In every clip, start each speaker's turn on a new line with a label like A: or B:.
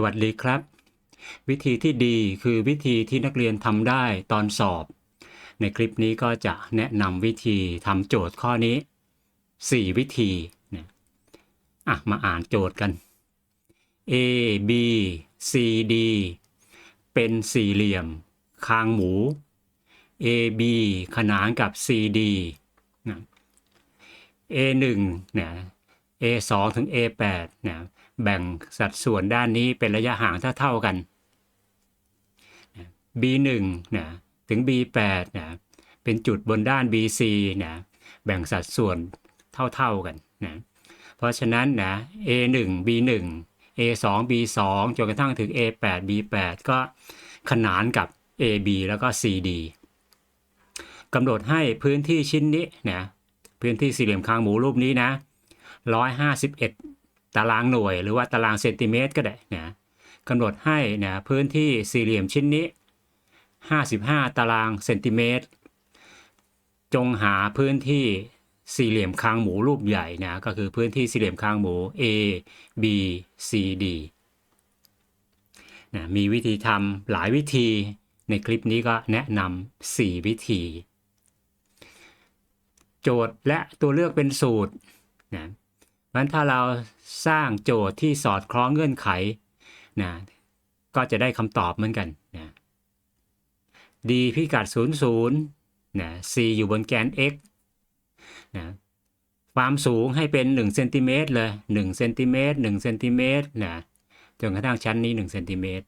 A: สวัสดีครับ วิธีที่ดีคือวิธีที่นักเรียนทำได้ตอนสอบ ในคลิปนี้ก็จะแนะนำวิธีทำโจทย์ข้อนี้ 4 วิธีนะอะมาอ่านโจทย์กัน A B C D เป็นสี่เหลี่ยม คางหมู A B ขนานกับ C D นะ A 1นะ A 2ถึง A 8นะ แบ่งสัดส่วนด้านนี้เป็นระยะห่างเท่าๆกัน B 1 นะถึง B 8 นะเป็นจุดบนด้าน BC นะแบ่งสัดส่วนเท่าๆกันนะเพราะฉะนั้นนะ A 1 B 1 A 2 B 2 จนกระทั่งถึง A 8 B 8 ก็ขนานกับ AB แล้วก็ CD กำหนดให้พื้นที่ชิ้นนี้นะพื้นที่สี่เหลี่ยมคางหมูรูปนี้นะ151 ตารางหน่วย หรือว่าตารางเซนติเมตรก็ได้นะกำหนดให้นะพื้นที่สี่เหลี่ยมชิ้นนี้ 55 ตารางเซนติเมตร จงหาพื้นที่สี่เหลี่ยมคางหมูรูปใหญ่นะก็คือพื้นที่สี่เหลี่ยมคางหมู A B C D นะมีวิธีทำหลายวิธีในคลิปนี้ก็แนะนำ4 วิธี โจทย์และตัวเลือกเป็นสูตรนะ มันถ้าเราสร้างโจทย์ที่สอดคล้องเงื่อนไขนะก็จะได้คำตอบเหมือนกันนะ d พิกัด 0 0นะ c อยู่บนแกน x นะความสูงให้เป็น1เซนติเมตรเลย1เซนติเมตร1เซนติเมตรนะจนกระทั่งชั้นนี้1เซนติเมตร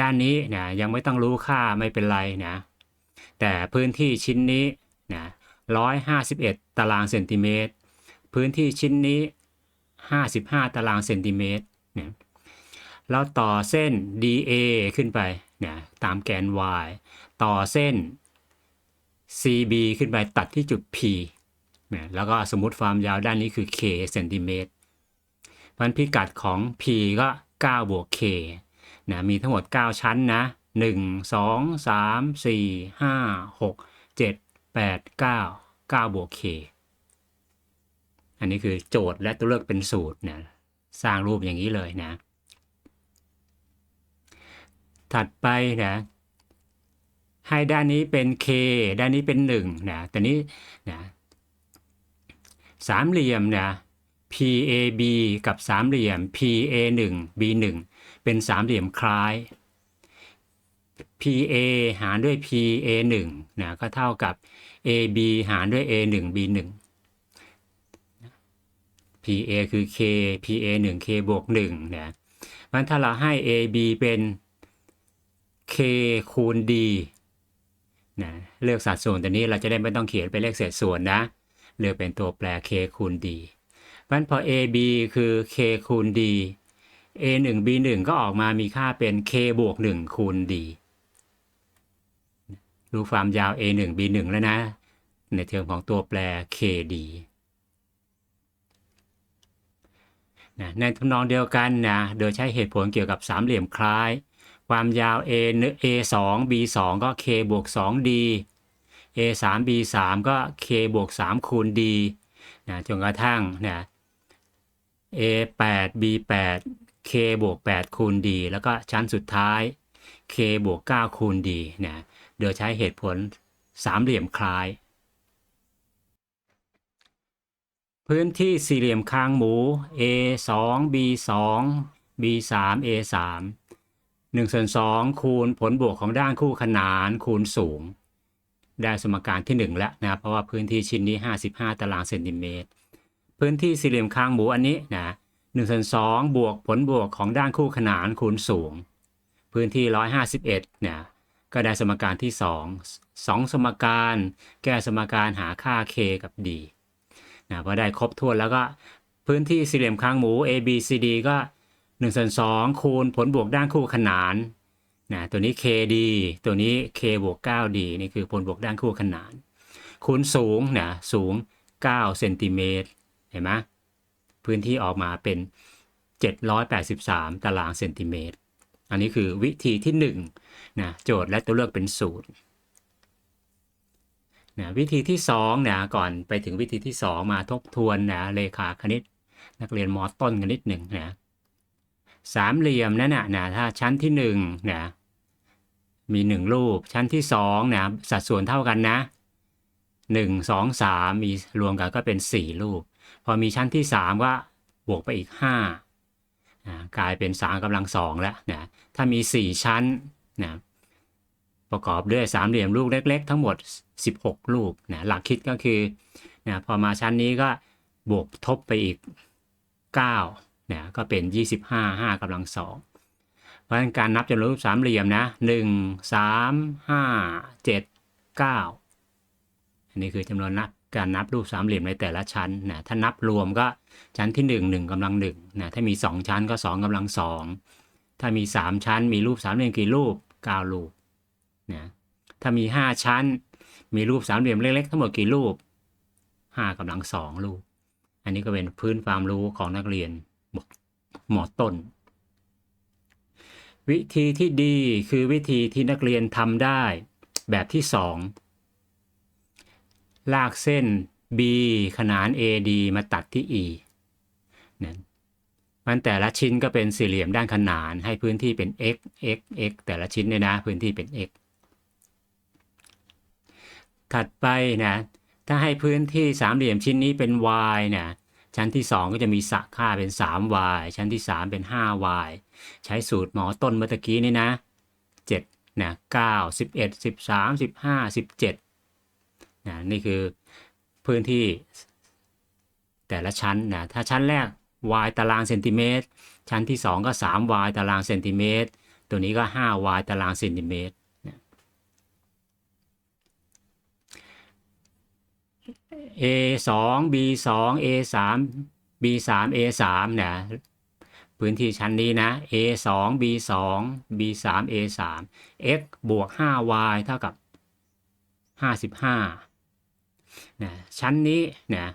A: ด้านนี้นะยังไม่ต้องรู้ค่าไม่เป็นไรนะแต่พื้นที่ชิ้นนี้นะ151 ตารางเซนติเมตร พื้นที่ชิ้นนี้ 55 ตารางเซนติเมตรเนี่ยเราต่อเส้น DA ขึ้นไปเนี่ยตามแกน y ต่อเส้น CB ขึ้นไปตัดที่จุด P เนี่ยแล้วก็สมมติความยาวด้านนี้คือ K เซนติเมตรพันพิกัดของ P ก็9บวก K นะมีทั้งหมด 9 ชั้นนะ 1 2 3 4 5 6 7 8 9 9บวก K อันนี้คือโจทย์และตัวเลือกเป็นสูตรนะสร้างรูปอย่างนี้เลยนะ ถัดไปนะให้ด้านนี้เป็น K ด้านนี้เป็น1นะแต่นี้นะสามเหลี่ยมนะ PAB กับสามเหลี่ยม PA1 B1 เป็นสามเหลี่ยมคล้าย PA หารด้วย PA1 นะก็เท่ากับ AB หารด้วย A1 B1 PA คือ K PA 1 K บวก1นะมันถ้าเราให้ AB เป็น K คูณ D นะเลือกสัดส่วนตัวนี้เราจะได้ไม่ต้องเขียนเป็นเลขเศษส่วนนะเลือกเป็นตัวแปร K คูณ D มันพอ AB คือ K คูณ D A1 B1 ก็ออกมามีค่าเป็น K บวก1คูณ D รู้ความยาว A1 B1 แล้วนะ ในเทอมของตัวแปร KD นะในทำนองเดียวกันนะโดยใช้เหตุผลเกี่ยวกับสามเหลี่ยมคล้าย ความยาว A A 2 B 2ก็ K บวก 2D A 3 B 3ก็ K บวก3คูณ D นะจนกระทั่งนะ A 8 B 8 K บวก8คูณ D แล้วก็ชั้นสุดท้าย K บวก9คูณ D นะโดยใช้เหตุผลสามเหลี่ยมคล้าย พื้นที่สี่เหลี่ยมคางหมู A 2 B 2 B 3 A 3 1ส่วน2คูณผลบวกของด้านคู่ขนานคูณสูง ได้สมการที่ 1 แล้วนะเพราะว่าพื้นที่ชิ้นนี้ 55 ตารางเซนติเมตร พื้นที่สี่เหลี่ยมคางหมูอันนี้นะ1ส่วน2บวกผลบวกของด้านคู่ขนานคูณสูง พื้นที่ 151นะก็ได้สมการที่ 2 2 สมการ แก้สมการหาค่า k กับ d นะพอได้ครบถ้วนแล้วก็พื้นที่สี่เหลี่ยมคางหมู A B C D ก็1ส่วน2คูณผลบวกด้านคู่ขนานนะตัวนี้ KD ตัวนี้ K บวก 9D นี่คือผลบวกด้านคู่ขนาน คูณสูงนะสูง9เซนติเมตรเห็นไหมพื้นที่ออกมาเป็น 783 ตารางเซนติเมตร อันนี้คือวิธีที่1นะโจทย์และตัวเลือกเป็นสูตร นะวิธีที่2นะก่อนไปถึงวิธีที่ 2 มาทบทวนนะเลขาคณิต นักเรียนมอต้นกันนิดหนึ่งนะสามเหลี่ยมนั่นนะนะถ้าชั้นที่หนึ่งนะมีหนึ่งรูปชั้นที่สองนะสัดส่วนเท่ากันนะหนึ่งสองสามมีรวมกันก็เป็นสี่รูป พอมีชั้นที่สามก็บวกไปอีกห้านะกลายเป็นสามกำลังสองแล้วนะถ้ามีสี่ชั้นนะ ประกอบด้วยสามเหลี่ยมลูกเล็ก ๆ ทั้งหมด 16 ลูกนะหลักคิดก็คือนะพอมาชั้นนี้ก็บวกทบไปอีก9นะก็เป็น 25 5กำลังสองเพราะฉะนั้นการนับจำนวนรูปสามเหลี่ยมนะ1 3 5 7 9 อันนี้คือจำนวนนับการนับรูปสามเหลี่ยมในแต่ละชั้นนะถ้านับรวมก็ชั้นที่ 1 1กำลัง1นะถ้ามี 2 ชั้นก็ 2กำลัง 2 ถ้ามี 3 ชั้นมีรูปสามเหลี่ยมกี่รูป 9 รูป นะถ้ามี 5 ชั้น มีรูปสามเหลี่ยมเล็กๆ ทั้งหมดกี่รูป 5กำลัง2รูป อันนี้ก็เป็นพื้นความรู้ของนักเรียนหมอต้น วิธีที่ดีคือวิธีที่นักเรียนทำได้ แบบที่ 2 ลากเส้น B ขนาน AD มาตัดที่ E นั้นมันแต่ละชิ้นก็เป็นสี่เหลี่ยมด้านขนานให้พื้นที่เป็น x x x แต่ละชิ้นเนี่ยนะ พื้นที่เป็น x ถัดไปนะถ้าให้พื้นที่สามเหลี่ยมชิ้นนี้เป็น y นะชั้นที่ 2 ก็จะมีสะค่าเป็น 3y ชั้นที่ 3 เป็น 5y ใช้สูตรหมอต้นเมื่อกี้นี่นะ7นะ9 11 13 15 17นะนี่คือพื้นที่แต่ละชั้นนะถ้าชั้นแรก y ตารางเซนติเมตรชั้นที่ 2 ก็ 3y ตารางเซนติเมตรตัวนี้ก็ 5y ตารางเซนติเมตร A 2 B 2 A 3 B 3 A 3นะพื้นที่ชั้นนี้นะ A 2 B 2 B 3 A 3 x บวก 5y เท่ากับ 55นะชั้นนี้นะ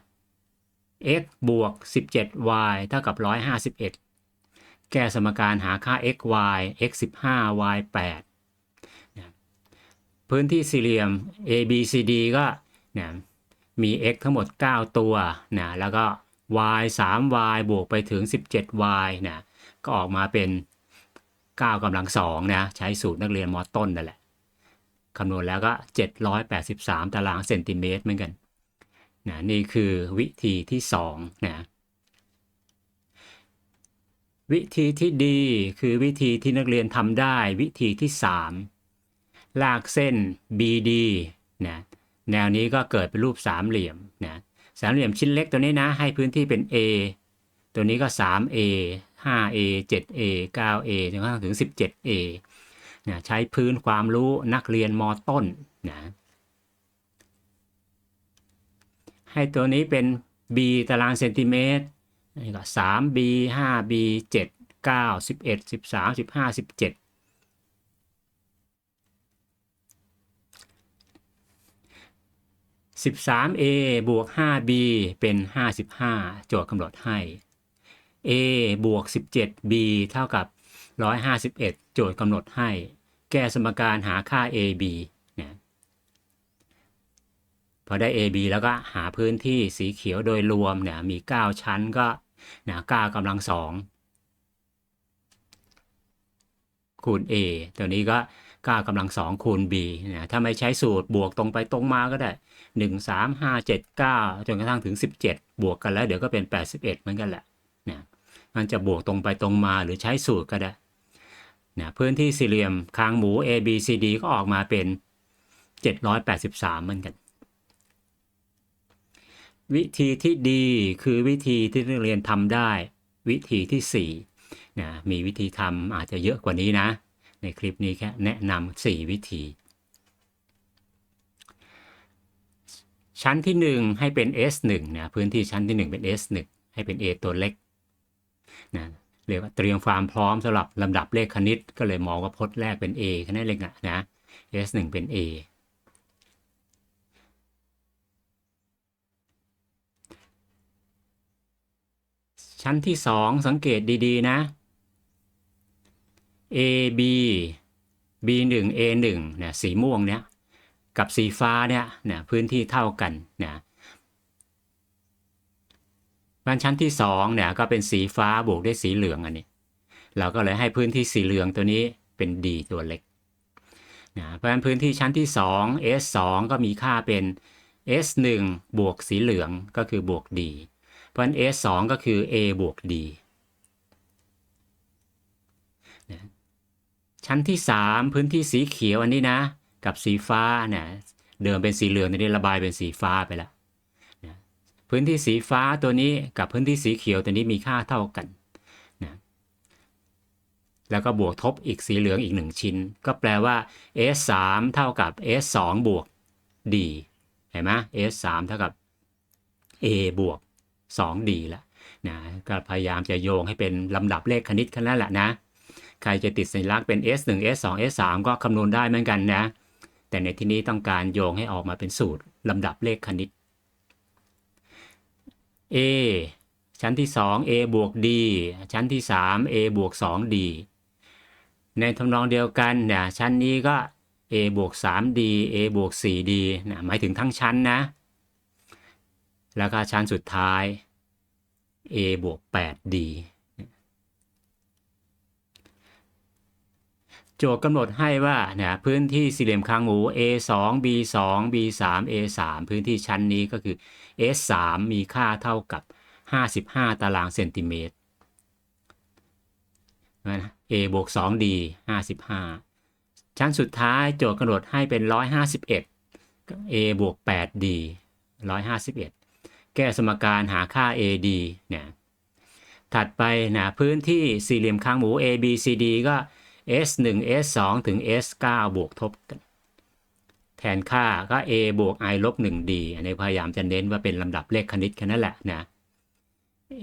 A: x บวก 17y เท่ากับ 151 แก้สมการหาค่า x y x 15 y 8นะพื้นที่สี่เหลี่ยม A B C D ก็นะ มี x ทั้งหมด 9 ตัวนะแล้วก็ y 3y บวกไปถึง 17y นะก็ออกมาเป็น 9กำลัง2นะใช้สูตรนักเรียนมอต้นนั่นแหละคำนวณแล้วก็ 783 ตารางเซนติเมตรเหมือนกันนะนี่คือวิธีที่2นะวิธีที่ดีคือวิธีที่นักเรียนทำได้วิธีที่ 3 ลากเส้น BD นะ แนวนี้ก็เกิดเป็นรูปสามเหลี่ยมนะสามเหลี่ยมชิ้นเล็กตัวนี้นะ ให้พื้นที่เป็น A ตัวนี้ก็ 3A 5A 7A 9A จนกระทั่งถึง 17A นะใช้พื้นความรู้นักเรียนมต้นนะให้ตัวนี้เป็น B ตารางเซนติเมตรนี่ก็ 3B 5B 7 9 11 13 15 17 13a บวก 5b เป็น 55 โจทย์กำหนดให้ a บวก 17b เท่ากับ 151 โจทย์กำหนดให้ แก้สมการหาค่า ab นะพอได้ ab แล้วก็หาพื้นที่สีเขียวโดยรวมเนี่ยมี 9 ชั้นก็นะ9กำลังสองคูณ a ตัวนี้ก็ 9กำลังสองคูณ b นะถ้าไม่ใช้สูตรบวกตรงไปตรงมาก็ได้ 1 3 5 7 9 จนกระทั่งถึง 17 บวกกันแล้วเดี๋ยวก็เป็น 81 เหมือนกันแหละนะมันจะบวกตรงไปตรงมาหรือใช้สูตรก็ได้นะพื้นที่สี่เหลี่ยมคางหมู A B C D ก็ออกมาเป็น 783 เหมือนกัน วิธีที่ดีคือวิธีที่นักเรียนทำได้ วิธีที่4นะมีวิธีทำอาจจะเยอะกว่านี้นะ ในคลิปนี้แค่แนะนำ4วิธี ชั้นที่ 1 ให้เป็น S1 นะพื้นที่ชั้นที่ 1 เป็น S1 ให้เป็น A ตัวเล็กนะเรียกว่าเตรียมความพร้อมสำหรับลำดับเลขคณิต ก็เลยมองว่าพจน์แรกเป็น A แค่นั้นเองอะนะ S1 เป็น A ชั้นที่ 2 สังเกตดี ๆ นะ A B B 1 A 1เนี่ยสีม่วงเนี่ยกับสีฟ้าเนี่ยเนี่ยพื้นที่เท่ากันนะบ้านชั้นที่2เนี่ยก็เป็นสีฟ้าบวกด้วยสีเหลืองอันนี้ เราก็เลยให้พื้นที่สีเหลืองตัวนี้เป็น d ตัวเล็กนะเพราะฉะนั้นพื้นที่ชั้นที่ 2 s 2ก็มีค่าเป็น s 1บวกสีเหลืองก็คือบวก d เพราะฉะนั้น s 2ก็คือ a บวก d นะ ชั้นที่ 3 พื้นที่สีเขียวอันนี้นะ กับสีฟ้าเนี่ยเดิมเป็นสีเหลืองตอนนี้ระบายเป็นสีฟ้าไปแล้วนะพื้นที่สีฟ้าตัวนี้กับพื้นที่สีเขียวตัวนี้มีค่าเท่ากันนะแล้วก็บวกทบอีกสีเหลืองอีกหนึ่งชิ้น ก็แปลว่า s 3เท่ากับ s 2บวก d เห็นไหม s 3เท่ากับ a บวก 2d ละนะก็พยายามจะโยงให้เป็นลำดับเลขคณิตแค่นั้นแหละนะ ใครจะติดสัญลักษณ์เป็น s 1 s 2 s 3 ก็คำนวณได้เหมือนกันนะ แต่ในที่นี้ต้องการโยงให้ออกมาเป็นสูตรลำดับเลขคณิต a ชั้นที่ 2 a บวก d ชั้นที่ 3 a บวก 2d ในทำนองเดียวกันเนี่ยชั้นนี้ก็ a บวก 3d a บวก 4d นะหมายถึงทั้งชั้นนะ แล้วก็ชั้นสุดท้าย a บวก 8d โจทย์กำหนดให้ว่าเนี่ยพื้นที่สี่เหลี่ยมคางหมู a 2 b 2 b 3 a 3 พื้นที่ชั้นนี้ก็คือ s 3 มีค่าเท่ากับ 55 ตารางเซนติเมตรนะ a บวก 2d 55 ชั้นสุดท้ายโจทย์กำหนดให้เป็น 151 a บวก 8d 151 แก้สมการหาค่า ad เนี่ยถัดไปนะพื้นที่สี่เหลี่ยมคางหมู a b c d ก็ s 1 s 2 ถึง s 9 บวกทบกัน แทนค่าก็ a บวก i ลบ 1d อันนี้พยายามจะเน้นว่าเป็นลำดับเลขคณิตแค่นั้นแหละนะ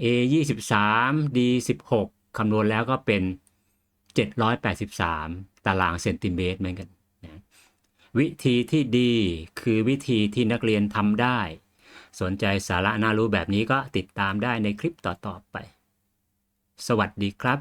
A: a 23 d 16คำนวณแล้วก็เป็น 783 ตารางเซนติเมตรเหมือนกันนะวิธีที่ดีคือวิธีที่นักเรียนทำได้ สนใจสาระน่ารู้แบบนี้ก็ติดตามได้ในคลิปต่อๆไป สวัสดีครับ